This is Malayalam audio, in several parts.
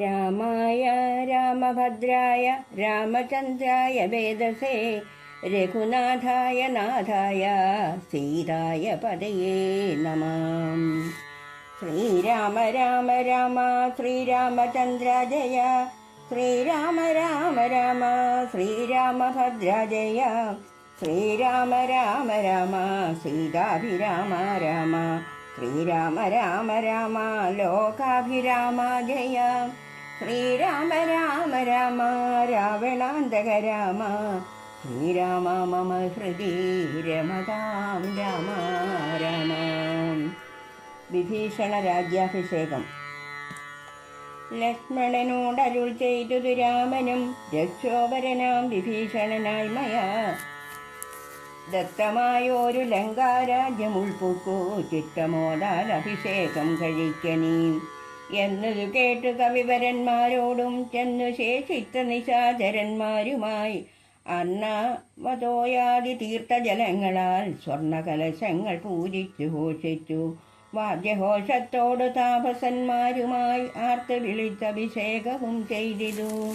രാമായ രാമഭദ്രായ രാമചന്ദ്രായ വേദസേ രഘുനാഥായ നാഥായ സീതായ പതയേ നമാം. ശ്രീരാമ രാമ രാമ ശ്രീരാമചന്ദ്ര ജയ ശ്രീരാമ രാമ രാമ ശ്രീരാമഭദ്ര ജയ ശ്രീരാമ രാമ രാമ സീതാഭിരാമ രാമ ശ്രീരാമ രാമ രാമ ലോകാഭിരാമ ജയ. ശ്രീരാമ രാമ രാമ രാവണാന്തക രാമ. ശ്രീരാമ മമ ഹൃദി രമതാം രാമ രാമ. വിഭീഷണ രാജ്യാഭിഷേകം. ലക്ഷ്മണനോടരുൾ ചെയ്തതു രാമനും രക്ഷോപരനാം വിഭീഷണനായി മയാ. ദത്തമായോരു ലങ്കാരാജ്യം ഉൾപ്പൊക്കു ചിത്തമോദാൽ അഭിഷേകം കഴിക്കനീ എന്നതു കേട്ടു കവിവരന്മാരോടും ചെന്നു ശേഷിച്ച നിശാചരന്മാരുമായി. അന്നവതോയാദി തീർത്ഥജലങ്ങളാൽ സ്വർണകലശങ്ങൾ പൂജിച്ചു ഘോഷിച്ചു. വാദ്യഘോഷത്തോട് താപസന്മാരുമായി ആർത്ത് വിളിച്ചഭിഷേകവും ചെയ്തിതു.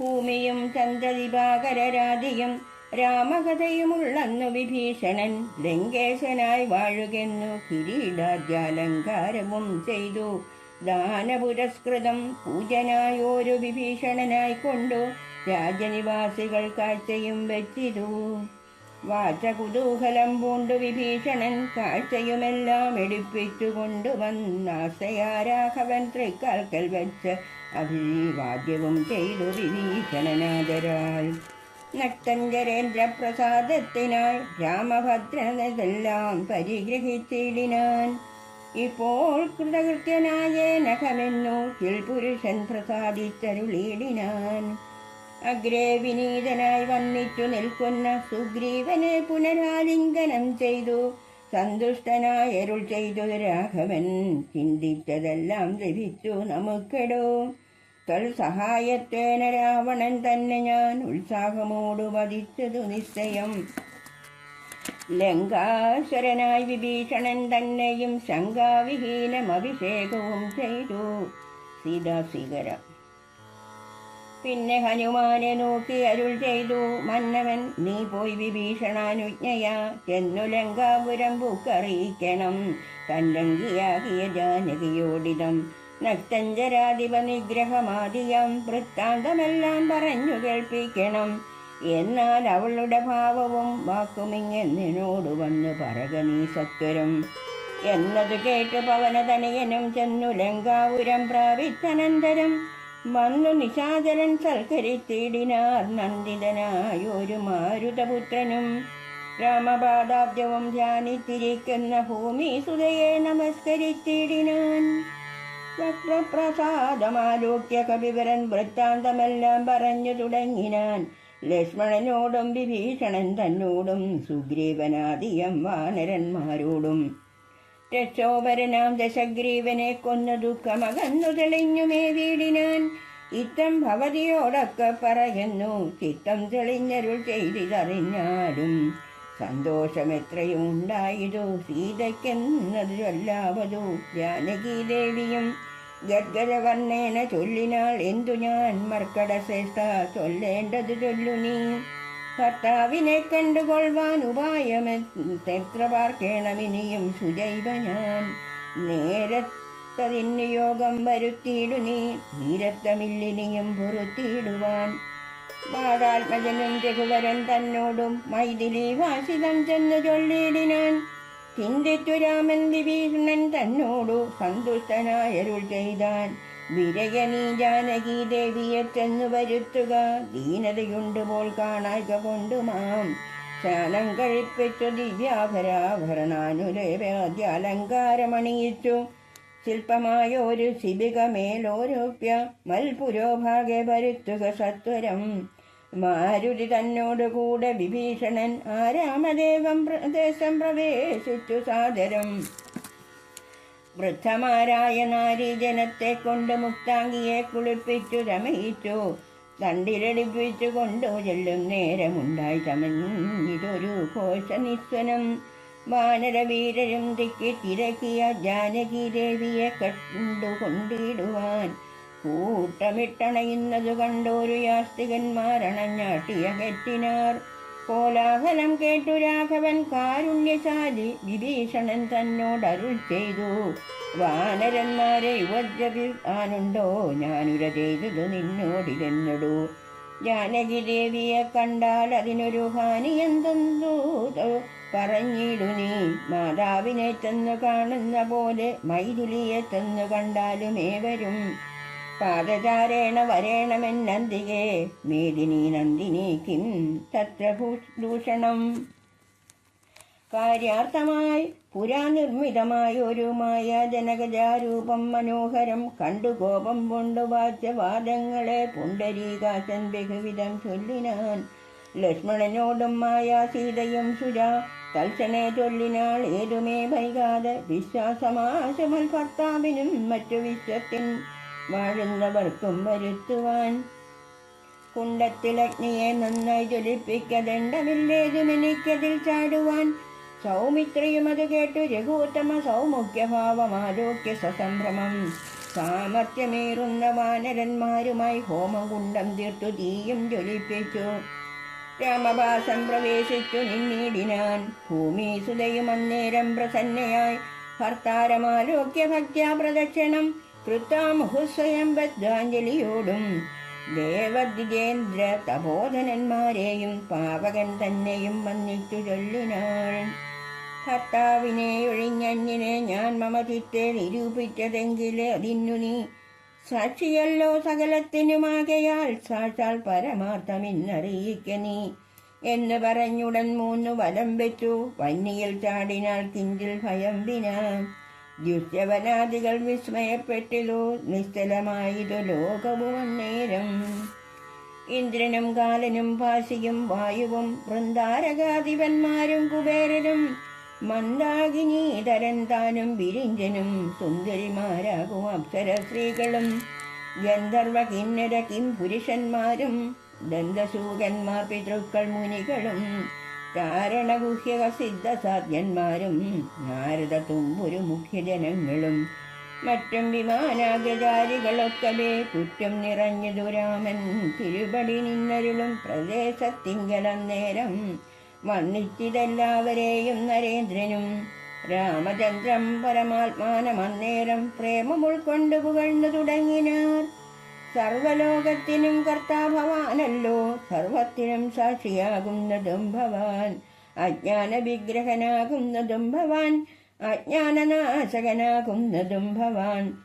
ഭൂമിയും ചന്ദ്രദിപാകരരാതിയും രാമകഥയുമുള്ളന്നു വിഭീഷണൻ. ലങ്കേശനായി വാഴുകെന്നു കിരീടാദ്യാലങ്കാരവും ചെയ്തു. ദാനപുരസ്കൃതം പൂജനായോരു വിഭീഷണനായിക്കൊണ്ടു രാജനിവാസികൾ കാഴ്ചയും വെച്ചിതു വാചകുതൂഹലം പൂണ്ടു വിഭീഷണൻ കാഴ്ചയുമെല്ലാം എടുപ്പിച്ചു കൊണ്ടുവന്നാശയാരാഘവൻ തൃക്കാൽക്കൽ വെച്ച് അഭിവാദ്യവും ചെയ്തു വിഭീഷണനാദരാൽ. നക്തഞ്ചരേന്ദ്ര പ്രസാദത്തിനായി രാമഭദ്രനെല്ലാം പരിഗ്രഹിച്ചിടിനാൻ. ഇപ്പോൾ കൃതകൃത്യനായ നഖമെന്നു കിൽപുരുഷൻ പ്രസാദിച്ചരുളിയിടിനാൻ അഗ്രേ വിനീതനായി വന്നിച്ചു നിൽക്കുന്ന സുഗ്രീവനെ പുനരാലിംഗനം ചെയ്തു. സന്തുഷ്ടനായ അരുൾ ചെയ്തു രാഘവൻ ചിന്തിച്ചതെല്ലാം ലഭിച്ചു നമുക്കെടോ. സഹായത്തേന രാവണൻ തന്നെ ഞാൻ ഉത്സാഹമോട് വധിച്ചതു നിശ്ചയം. ലങ്കാശ്വരനായി വിഭീഷണൻ തന്നെയും ശങ്കാവിഹീനം അഭിഷേകവും ചെയ്തു സീതാസീകര പിന്നെ ഹനുമാനെ നോക്കി അരുൾ ചെയ്തു. മന്നവൻ നീ പോയി വിഭീഷണാനുജ്ഞയ. ചെന്നു ലങ്കാപുരം പൂക്കറിയിക്കണം തല്ലങ്കിയാകിയ ജാനകിയോടിതം. നക്തഞ്ചരാധിപ നിഗ്രഹമാദിയം. വൃത്താന്തമെല്ലാം പറഞ്ഞു കേൾപ്പിക്കണം. എന്നാൽ അവളുടെ ഭാവവും വാക്കുമിങ്ങെന്നിനോട് വന്ന് പറക നീ സത്വരം. എന്നത് കേട്ട് പവനതനയനും ചെന്നു ലങ്കാപുരം പ്രാപിച്ചനന്തരം. വന്നു നിശാചരൻ സൽക്കരിത്തിടിനാർ നന്ദിതനായൊരു മാരുതപുത്രനും. രാമപാദാബ്ജവും ധ്യാനിത്തിരിക്കുന്ന ഭൂമി സുതയെ നമസ്കരിച്ചിടിനാൻ വക്രപ്രസാദമാലോക്യ കവിവരൻ വൃത്താന്തമെല്ലാം പറഞ്ഞു തുടങ്ങിനാൻ. ലക്ഷ്മണനോടും വിഭീഷണൻ തന്നോടും സുഗ്രീവനാദിയം വാനരന്മാരോടും രക്ഷോപരനാം ദശഗ്രീവനെ കൊന്ന ദുഃഖമകന്നു തെളിഞ്ഞുമേ വീടിനാൻ ഇത്തം ഭവതിയോടൊക്കെ പറയുന്നു ചിത്തം തെളിഞ്ഞരുൾ ചെയ്തിതറിഞ്ഞാലും സന്തോഷമെത്രയും ഉണ്ടായതു സീതയ്ക്കെന്നത് ജാനകി ദേവിയും ഗദ്ഗജവർണേന ചൊല്ലിനാൾ എന്തു ഞാൻ മർക്കട ശ്രേഷ്ഠ ചൊല്ലേണ്ടത് ചൊല്ലു നീ. ഭർത്താവിനെ കണ്ടുകൊള്ളുവാൻ ഉപായമെത്ര പാർക്കേണമിനിയും സുജൈവ ഞാൻ. നേരത്തതിന് യോഗം വരുത്തിയിടു നീ നീരത്തമില്ലിനിയും പൊറുത്തിയിടുവാൻ. ബാധാത്മജനും രഘുവരൻ തന്നോടും മൈഥിലി വാസിതം ചെന്ന് ചൊല്ലിയിടിനാൻ ചിന്തിച്ചു രാമൻ വിഭീഷണൻ തന്നോടു സന്തുഷ്ടനായരുൾ ചെയ്താൻ വിരയനീ ജാനകി ദേവിയെ ചെന്നു വരുത്തുക. ദീനതയുണ്ട് പോൽ കാണായ്ക കൊണ്ടുമാം. സ്നാനം കഴിപ്പിച്ചു ദിവ്യാഭരാഭരണാനുലേവ്യാദ്യ അലങ്കാരമണിയിച്ചു ശില്പമായ ഒരു ശിബിക മേലോരൂപ്യ മൽപുരോഭാഗെ വരുത്തുക സത്വരം. മാരുതി തന്നോടുകൂടെ വിഭീഷണൻ ആ രാമദേവം പ്രദേശം പ്രവേശിച്ചു സാദരം. വൃദ്ധമാരായ നാരി ജനത്തെ കൊണ്ട് മുക്താങ്കിയെ കുളിപ്പിച്ചു രമയിച്ചു. തണ്ടിരടിപ്പിച്ചു കൊണ്ടു ചെല്ലും നേരമുണ്ടായി ചമഞ്ഞിതൊരു ഘോഷനിസ്വനം വാനരവീരരും തിക്കി തിരക്കിയ ജാനകി ദേവിയെ കണ്ടുകൊണ്ടിടുവാൻ കൂട്ടമിട്ടണയുന്നതു കണ്ടോരു യാസ്തികന്മാരണഞ്ഞാട്ടിയ കെറ്റിനാർ കോലാഹലം കേട്ടു രാഘവൻ കാരുണ്യശാലി വിഭീഷണൻ തന്നോടരുൾ ചെയ്തു. വാനരന്മാരെ യുവജപിക്കാനുണ്ടോ ഞാനുര ചെയ്തതു നിന്നോടിരുന്നിടൂ ജാനകി ദേവിയെ കണ്ടാൽ അതിനൊരു ഹാനി എന്തെന്തോ പറഞ്ഞിടു നീ മാതാവിനെ ചെന്ന് കാണുന്ന പോലെ മൈഥിലിയെ ചെന്ന് കണ്ടാലും ഏവരും പാദചാരേണ വരേണമെന്നന്തികേ? മേദിനി നന്ദിനി കിം തത്ര ഭൂഷണം. കാര്യാർത്ഥമായി പുരാനിർമ്മിതമായ ഒരു മായ ജനകജാരൂപം മനോഹരം കണ്ടു കോപം കൊണ്ടു വാദ്യവാദങ്ങളെ പുണ്ടരീകാശൻ ബഹുവിധം ചൊല്ലിനാൻ. ലക്ഷ്മണനോടും മായ സീതയും സുര തൽക്ഷണെ ചൊല്ലിനാൾ ഏതുമേ വൈകാതെ വിശ്വാസമാശമൽ ഭർത്താവിനും മറ്റു വിശ്വത്തിൻ വാഴുന്നവർക്കും വരുത്തുവാൻ കുണ്ടത്തിലഗ്നിയെ നന്നായി ജ്വലിപ്പിക്കദണ്ഡമില്ലേതുമെനിക്കതിൽ ചാടുവാൻ. സൗമിത്രിയും അത് കേട്ടു രഘുത്തമ ആരോഗ്യ സസംഭ്രമം. സാമർത്ഥ്യമേറുന്ന വാനരന്മാരുമായി ഹോമകുണ്ടം തീർത്തു തീയും ജ്വലിപ്പിച്ചു. രാമഭാസം പ്രവേശിച്ചു നിന്നീടിനാൻ. ഭൂമി സുതയും അന്നേരം പ്രസന്നയായി. ഭർത്താരമാലോക്യ ഭക്ത്യാ പ്രദക്ഷിണം. കൃത്താമുഹുസ്വയം ബദ്ധാഞ്ജലിയോടും ദേവദ്വിജേന്ദ്ര തപോധനന്മാരെയും പാവകൻ തന്നെയും വന്നിച്ചു ചൊല്ലിനാൾ. ഭർത്താവിനെ ഒഴിഞ്ഞഞ്ഞിനെ ഞാൻ മമതിത്തെ നിരൂപിച്ചതെങ്കിൽ അതിന്നു നീ സാക്ഷിയല്ലോ സകലത്തിനുമാകയാൽ സാക്ഷാൽ പരമാർത്ഥമിന്നറിയിക്ക നീ എന്ന് പറഞ്ഞുടൻ മൂന്നു വലം വെച്ചു. വന്നിയിൽ ചാടിനാൽ കിഞ്ചിൽ ഭയം വിനാ ദുഷ്യവനാദികൾ വിസ്മയപ്പെട്ടിതു നിശ്ചലമായതു ലോകവും അന്നേരം. ഇന്ദ്രനും കാലനും ഭാസിയും വായുവും വൃന്ദാരകാധിപന്മാരും കുബേരനും മന്ദാകിനീതരൻ താനും വിരിഞ്ചനും സുന്ദരിമാരാകും അപ്സര സ്ത്രീകളും ഗന്ധർവ കിന്നര കിം പുരുഷന്മാരും ദന്തസൂകന്മാർ പിതൃക്കൾ മുനികളും കാരണഗുഹ്യക സിദ്ധസാധ്യന്മാരും നാരദ തുമ്പുരു മുഖ്യജനങ്ങളും മറ്റും വിമാനാഗ്രചാരികളൊക്കവേ കുറ്റം നിറഞ്ഞതു ദുരാമൻ തിരുപടി നിന്നരുളും പ്രദേശത്തിങ്കലം നേരം വന്നിച്ചിതെല്ലാവരെയും നരേന്ദ്രനും രാമചന്ദ്രം പരമാത്മാനമന്നേരം പ്രേമം ഉൾക്കൊണ്ട് പുകഴ്ന്നു തുടങ്ങിനാർ. സർവലോകത്തിനും കർത്താഭവാനല്ലോ. സർവത്തിനും സാക്ഷിയാകുന്നതും ഭവാൻ. അജ്ഞാന വിഗ്രഹനാകുന്നതും ഭവാൻ. അജ്ഞാനനാശകനാകുന്നതും ഭവാൻ.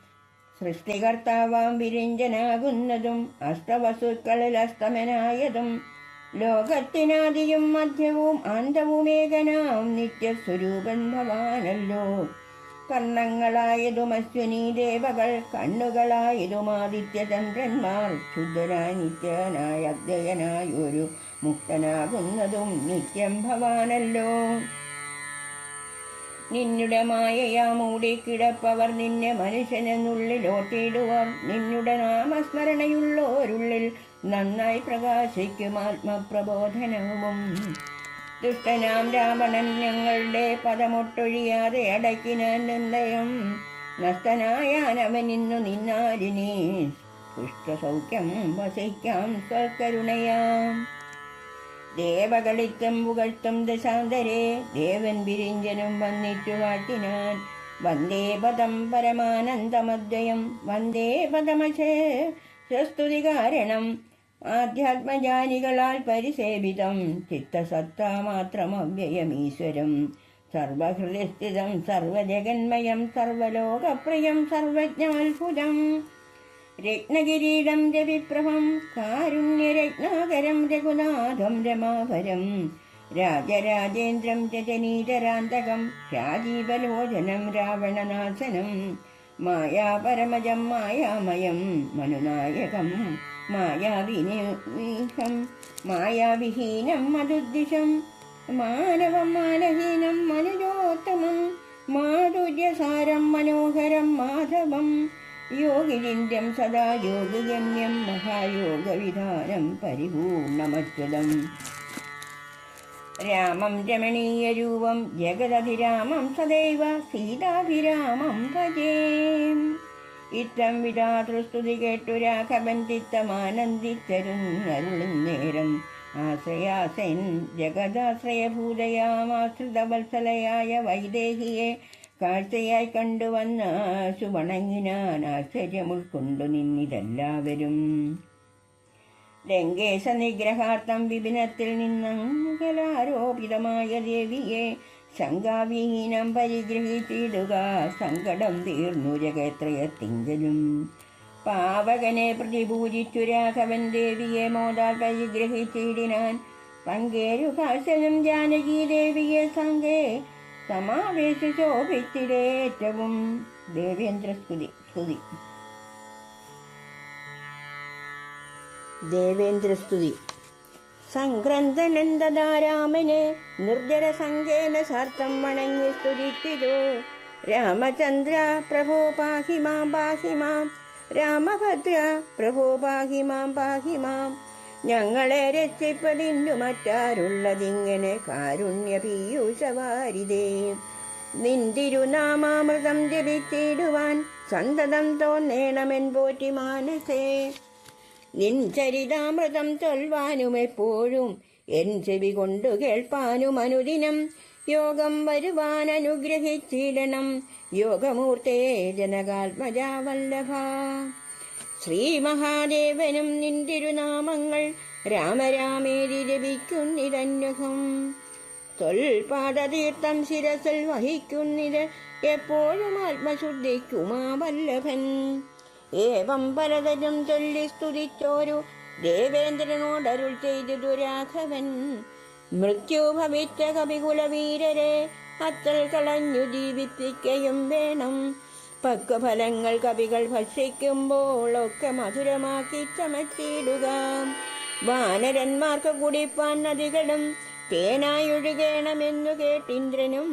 സൃഷ്ടികർത്താവാം വിരിഞ്ചനാകുന്നതും അഷ്ടവസുക്കളിൽ അസ്തമനായതും ലോകത്തിനാദിയും മധ്യവും അന്തവുമേകനാം നിത്യസ്വരൂപൻ ഭവാനല്ലോ. കർണങ്ങളായതും അശ്വനി ദേവകൾ കണ്ണുകളായതും ആദിത്യചന്ദ്രന്മാർ ശുദ്ധനായ നിത്യനായ അദ്വയനായ ഒരു മുക്തനാകുന്നതും നിത്യം ഭവാനല്ലോ. നിന്നുടെ മായയാ മൂടി കിടപ്പവർ നിന്നെ മനുഷ്യനെന്നുള്ളിലോട്ടിടുവർ നിന്നുടെ നാമസ്മരണയുള്ളോരുള്ളിൽ നന്നായി പ്രകാശിക്കും ആത്മപ്രബോധനവും. ദുഷ്ടനാം രാവണൻ ഞങ്ങളുടെ പദമൊട്ടൊഴിയാതെ അടക്കിനാൻ നിന്ദയം നഷ്ടനായാനവൻ ഇന്നു നിന്നാലിനി പുഷ്ടസൗഖ്യം വസിക്കാം സ്വകരുണയാം. ദേവകളിത്തം പുകഴ്ത്തും ദശാന്തരെ ദേവൻ വിരിഞ്ചനും വന്നിട്ടു വാട്ടിനാൻ. വന്ദേ പദം പരമാനന്ദമദ്വയം വന്ദേ പദമശേ സ്വസ്തുതി കാരണം ആധ്യാത്മജാനികളാൽ പരിസേവിതം ചിത്തസത്ത മാത്രം അവ്യയമീശ്വരം സർവഹൃദയസ്ഥിതം സർവജഗന്മയം സർവലോകപ്രിയം സർവജ്ഞാത്ഭുതം. രത്നകിരീടം രവിപ്രഭം കാരുണ്യരത്നാകരം രഘുനാഥം രമാഭരം. രാജരാജേന്ദ്രം രജനീതരാന്തകം രാജീവലോചനം രാവണനാശനം. മായാപരമജം മായാമയം മനുനായകം. മായാവിനീഹം മായാവിഹീനം മധുദ്ദിശം മാനവം മാനഹീനം മനുജോത്തമം മാധുര്യസാരം മനോഹരം മാധവം യോഗിനിന്ദ്യം സദാ യോഗിഗമ്യം മഹായോഗവിധാനം പരിപൂർണമച്യുതം രാമം രമണീയരൂപം ജഗദഭിരാമം സദൈവ സീതാഭിരാമം ഭജേ. ഇത്തം വിധാതൃസ്തുതി കേട്ടു രാഘവൻ ചിത്തമാനന്ദിച്ചരുന്നരുളും നേരം ആശ്രയാസൻ ജഗദാശ്രയഭൂതയാമാശ്രിതവത്സലയായ വൈദേഹിയെ കാഴ്ചയായി കണ്ടുവന്ന സുവണങ്ങിനാൻ ആശ്ചര്യം ഉൾക്കൊണ്ടു നിന്നിതെല്ലാവരും. ലങ്കേശ നിഗ്രഹാർത്ഥം വിപിനത്തിൽ നിന്നങ്കലാരോപിതമായ ദേവിയെ ശങ്കാവിഹീനം പരിഗ്രഹിച്ചിടുക. സങ്കടം തീർന്നു ജഗത്രയത്തിങ്കലും. പാവകനെ പ്രതിപൂജിച്ചു രാഘവൻ ദേവിയെ മോദാൽ പരിഗ്രഹിച്ചിടിനാൻ. പങ്കേരു ജാനകി ദേവിയെ സംഘേ സമാവേശ ശോഭിച്ചിടേറ്റവും ദേവേന്ദ്ര സ്തുതി സ്തുതി. ദേവേന്ദ്രസ്തുതി സംക്രന്ദനന്ദധാരാമനെ നിർജര സംഖ്യേന സാർത്ഥം വണങ്ങി സ്തുതിച്ചിരു രാമചന്ദ്ര പ്രഭോ പാഹി മാം പാഹി മാം. രാമഭദ്ര പ്രഭോ പാഹി മാം പാഹി മാം. ഞങ്ങളെ രക്ഷിപ്പതിന്നു മറ്റാരുള്ളതിങ്ങനെ കാരുണ്യ പീയൂഷവാരിതേ നിന്തിരുനാമാമൃതം ജപിച്ചിടുവാൻ സന്തതം തോന്നേണമെൻ പോറ്റി മാനസേ. നിൻ ചരിതാമൃതം ചൊൽവാനും എപ്പോഴും എൻ ചെവി കൊണ്ടു കേൾപ്പാനും അനുദിനം. യോഗം വരുവാൻ അനുഗ്രഹിച്ചിടണം. യോഗമൂർത്തേ ജനകാത്മജാവല്ലഭ. ശ്രീ മഹാദേവനും നിന്തിരുനാമങ്ങൾ രാമരാമേരി ജപിക്കുന്നിതന്വഹം തൊൽപാദതീർത്ഥം ശിരസിൽ വഹിക്കുന്നിത് എപ്പോഴും ആത്മശുദ്ധിക്കുമാ വല്ലഭൻ. ഏവം പലതരം ചൊല്ലി സ്തുതിച്ചോരു ദേവേന്ദ്രനോടരുൾ ചെയ്തു ദുരാഘവൻ മൃത്യു ഭവിച്ച കവികുലവീരരെ അത്തൽ കളഞ്ഞു ജീവിപ്പിക്കയും വേണം. പക്വഫലങ്ങൾ കവികൾ ഭക്ഷിക്കുമ്പോൾ ഒക്കെ മധുരമാക്കി ചമച്ചിടുക. വാനരന്മാർക്ക് കുടിപ്പാൻ നദികളും തേനായൊഴുകേണമെന്നു കേട്ടിന്ദ്രനും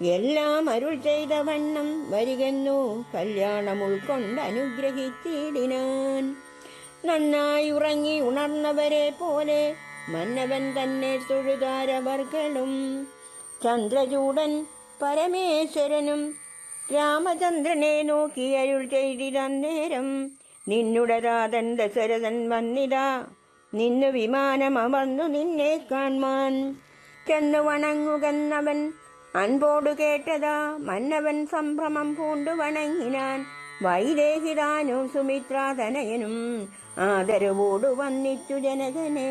എല്ലാം അരുൾ ചെയ്ത വണ്ണം വരികെന്നു കല്യാണം ഉൾക്കൊണ്ട് അനുഗ്രഹിച്ചിടിനാൻ. നന്നായി ഉറങ്ങി ഉണർന്നവരെ പോലെ മന്നവൻ തന്നെ തൊഴുതാരവർകളും ചന്ദ്രചൂടൻ പരമേശ്വരനും രാമചന്ദ്രനെ നോക്കി അരുൾ ചെയ്തിരന്നേരം നിന്നുടരാതൻ ദശരഥൻ വന്നിതാ. നിന്നു വിമാനം അമർന്നു നിന്നെ കാൺമാൻ ചെന്നു വണങ്ങുകന്നവൻ അൻപോടു കേട്ടതാ മന്നവൻ സംഭ്രമം പൂണ്ടു വണങ്ങിനാൻ വൈദേഹിതാനും സുമിത്രാതനയനും ആദരവോടു വന്നിച്ചു ജനകനെ.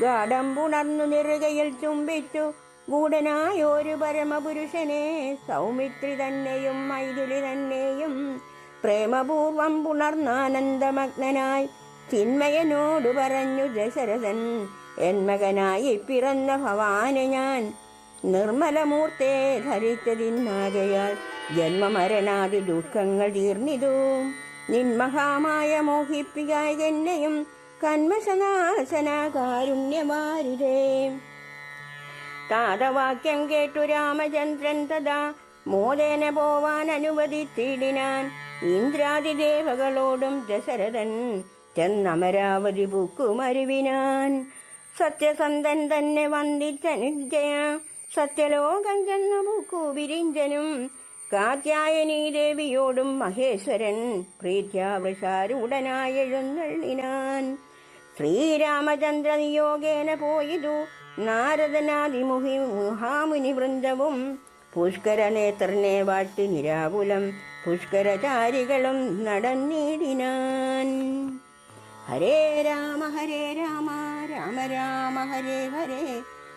ഗാഠം പുണർന്നു നിറുകയിൽ ചുംബിച്ചു ഗൂഢനായൊരു പരമപുരുഷനെ. സൗമിത്രി തന്നെയും മൈഥിലി തന്നെയും പ്രേമപൂർവം പുണർന്നാനന്ദമഗ്നായി ചിന്മയനോട് പറഞ്ഞു ദശരഥൻ എൻ മകനായി പിറന്ന ഭവാന് ഞാൻ നിർമ്മലമൂർത്തെ ധരിച്ചതിന്നാകയാൽ ജന്മമരണാദി ദുഃഖങ്ങൾ തീർന്നിതു. നിന്മഹാമായ മോഹിപ്പിക്കായ എന്നെയും താതവാക്യം കേട്ടു രാമചന്ദ്രൻ തഥാ മോദേന പോവാൻ അനുവദിച്ചിടിനാൻ. ഇന്ദ്രാദിദേവകളോടും ദശരഥൻ ചെന്നമരാവതി പൂക്കുമരുവിനാൻ സത്യസന്ധൻ തന്നെ വന്ദിച്ചനുജയ സത്യലോകം ചെന്ന പൂക്കു വിരിഞ്ചനും കാത്യായനീ ദേവിയോടും മഹേശ്വരൻ പ്രീത്യാവൃഷാരൂഢനായി എഴുന്നള്ളിനാൻ. ശ്രീരാമചന്ദ്ര നിയോഗേന പോയിതു നാരദനാദിമുഹി മുഹാമുനി വൃന്ദവും പുഷ്കര നേത്രനെ വാട്ടി നിരാകുലം പുഷ്കരചാരികളും നടന്നിടിനാൻ ഹരേ രാമ ഹരേ രാമ രാമ രാമ ഹരേ ഹരേ.